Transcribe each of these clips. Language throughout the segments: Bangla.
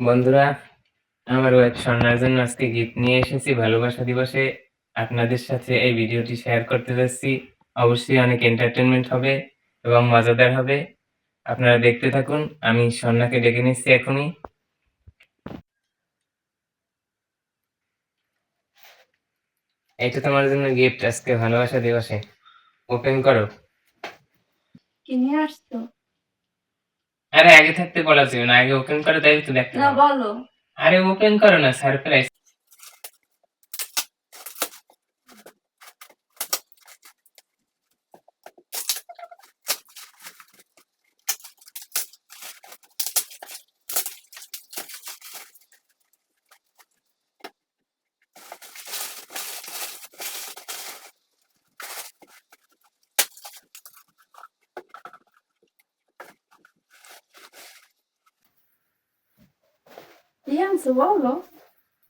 বন্ধুরা, আমার ওয়েব স্বর্ণার জন্য আজকে গিফট নিয়ে এসেছি। ভালোবাসা দিবসে আপনাদের সাথে এই ভিডিওটি শেয়ার করতে যাচ্ছি। অবশ্যই অনেক এন্টারটেনমেন্ট হবে এবং মজাদার হবে। আপনারা দেখতে থাকুন, আমি স্বর্ণাকে ডেকে নিচ্ছি এখনই। এইটা তোমার জন্য গিফট আজকে ভালোবাসা দিবসে। ওপেন করো। কিনে আসতো আরে আগে থাকতে বলা যাবে না আগে ওপেন করে তাই তো দেখতে না বলো। আরে ওপেন করো না সারপ্রাইজ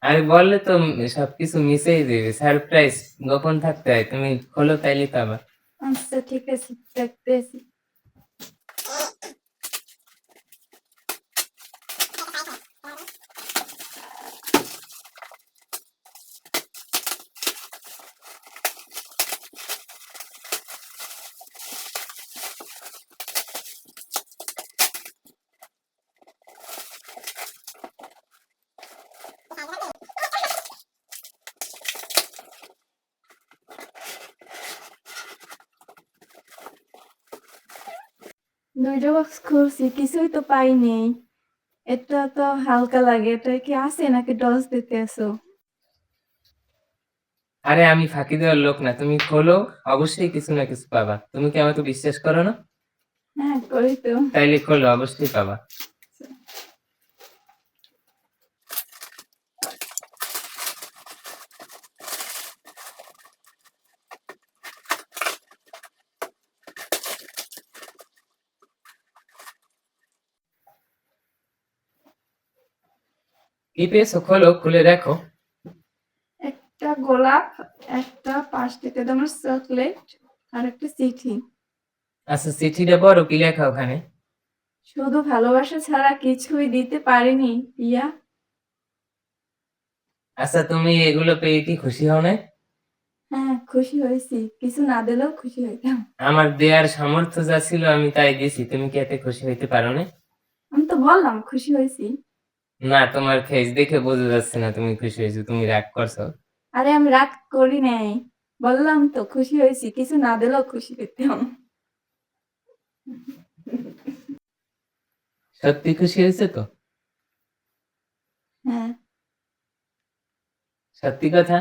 আরে বললে তো সবকিছু মিশেই দেবে সারপ্রাইজ গোপন থাকতে হয় তুমি খোলো তাইলে তো আবার। আচ্ছা ঠিক আছে দেখতেছি। দুইটা বক্স খুলছি কিছুই তো পাইনি এটা তো হালকা লাগে এটা কি আছে নাকি ডস দিতে আসো আরে আমি ফাঁকি দেওয়ার লোক না তুমি খোলো অবশ্যই কিছু না কিছু পাবা। তুমি কি আমাকে বিশ্বাস করো না? হ্যাঁ করি তো তাইলে খোলো অবশ্যই পাবা। পেয়েছ খোলো খুলে দেখো। একটা গোলাপ একটা পাঁচ থেকে তোমার চকলেট আর একটা চিঠি। আচ্ছা চিঠিটা বড় কি লেখা ওখানে? শুধু ভালোবাসা ছাড়া কিছুই দিতে পারিনি পিয়া। আচ্ছা তুমি এগুলো পেয়ে কি খুশি হও না? হ্যাঁ খুশি হয়েছি। কিছু না দিলেও খুশি হইতাম। আমার দেয়ার সামর্থ্য যা ছিল আমি তাই দিয়েছি। তুমি কি এতে খুশি হইতে পারো না? আমি তো বললাম খুশি হয়েছি। না তোমার ফেস দেখে বোঝা যাচ্ছে না তুমি খুশি হয়েছো তুমি রাগ করছ। আরে আমি রাগ করি নাই। বললাম তো খুশি হয়েছি কিছু না দিলেও খুশি হইতাম। সত্যি খুশি হয়েছে তো? হ্যাঁ। সত্যি কথা?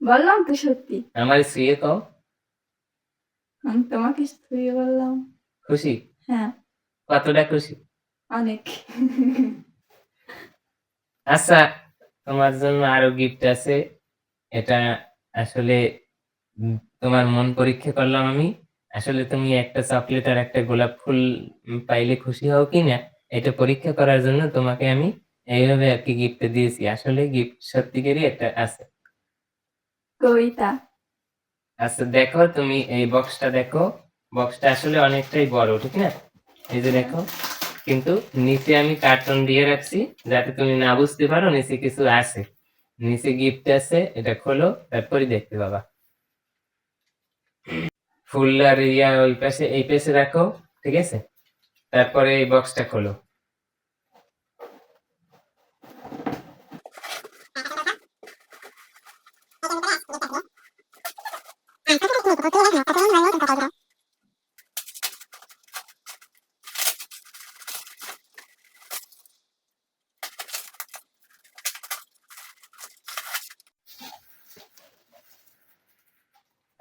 বললাম তো সত্যি। আমার শুয়ে কও। আমি তোমাকে শুয়ে বললাম। খুশি? হ্যাঁ। কতটা খুশি? অনেক। আচ্ছা তোমার জন্য আরও গিফট আছে। এটা আসলে তোমার মন পরীক্ষা করলাম আমি। আসলে তুমি একটা চকলেট আর একটা গোলাপ ফুল পাইলে খুশি হও কি না এটা পরীক্ষা করার জন্য তোমাকে আমি এইভাবে আর কি গিফট দিয়েছি। আসলে গিফট সত্যিকারই একটা আছে। কবিতা। আচ্ছা দেখো তুমি এই বক্সটা দেখো। বক্সটা আসলে অনেকটাই বড় ঠিক না? এই যে দেখো। কিন্তু নিচে আমি কার্টন দিয়ে রাখছি, যাতে তুমি না বুঝতে পারো নিচে কিছু আছে। নিচে গিফট আছে, এটা খোলো তারপরে দেখতে পাবা। ফুল আর ইয়া ওই পাশে, এই পাশে রাখো, ঠিক আছে? তারপরে এই বক্সটা খোলো।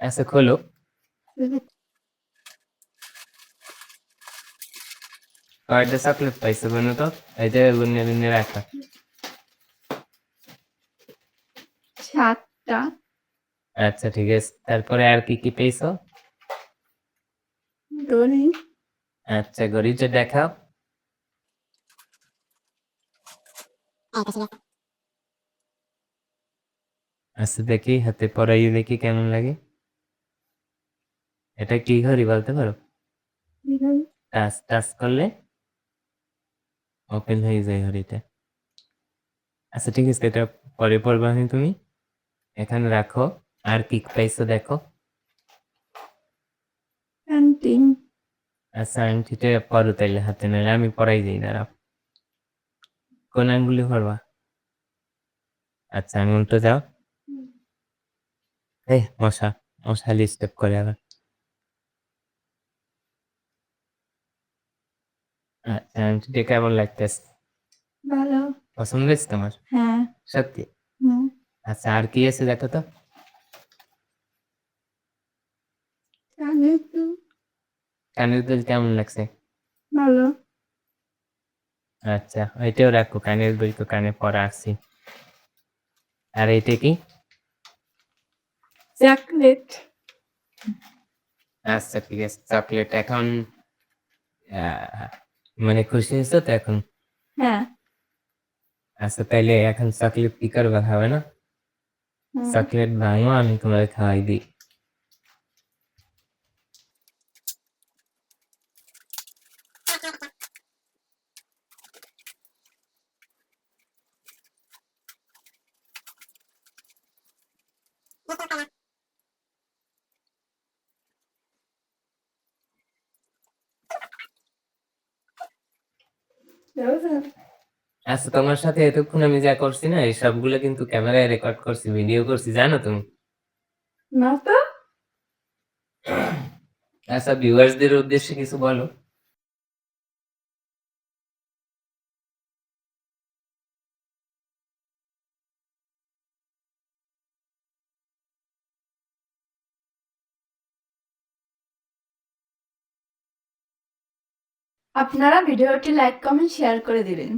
আচ্ছা খোলো কয়টা চকলেট পাইছো বলো তো এই যে গুনে গুনে রাখা সাতটা আচ্ছা ঠিক আছে তারপরে আর কি কি পেয়েছ দড়ি আচ্ছা ঘড়িটা দেখাও আচ্ছা দেখি হাতে পরাই দেখি কেমন লাগে এটা কি ঘড়ি বলতে পারো? টাচ টাচ করলে ওপেন হয়ে যায় ঘড়িটা। আচ্ছা ঠিক আছে এটা পরে পড়বা নি তুমি। এখানে রাখো। আর কি পাইছো দেখো। আচ্ছা আংটিটা পরো তাইলে হাতে নাহলে আমি পড়াই দিই দাঁড়াও। কোন আঙ্গুলি পড়বা আচ্ছা আঙুলটা যাও এই মশা মশালি স্টেপ করে আবার। আচ্ছা কেমন লাগতেছে? ভালো। পছন্দ হয়েছে তোমার? হ্যাঁ। সত্যি? হুম। আচ্ছা আর কি আছে দেখো তো? কানের দুল। কানের দুল কেমন লাগছে? ভালো। আচ্ছা ওইটাও রাখো কানের দুল তো কানে পরা আসছি আর এটা কি? চকলেট। আচ্ছা ঠিক আছে চকলেট এখন আহ, মানে খুশি হয়েছো তো এখন? হ্যাঁ। আচ্ছা তাইলে এখন চকলেট কি করবা খাবে না। চকলেট ভাঙো আমি তোমাকে খাওয়াই দিই। আচ্ছা তোমার সাথে এতক্ষণ আমি যা করছি না এই সবগুলো কিন্তু ক্যামেরায় রেকর্ড করছি ভিডিও করছি জানো তুমি? না তো। আচ্ছা ভিউয়ার্সদের উদ্দেশ্যে কিছু বলো। আপনারা ভিডিওটি লাইক কমেন্ট শেয়ার করে দিবেন।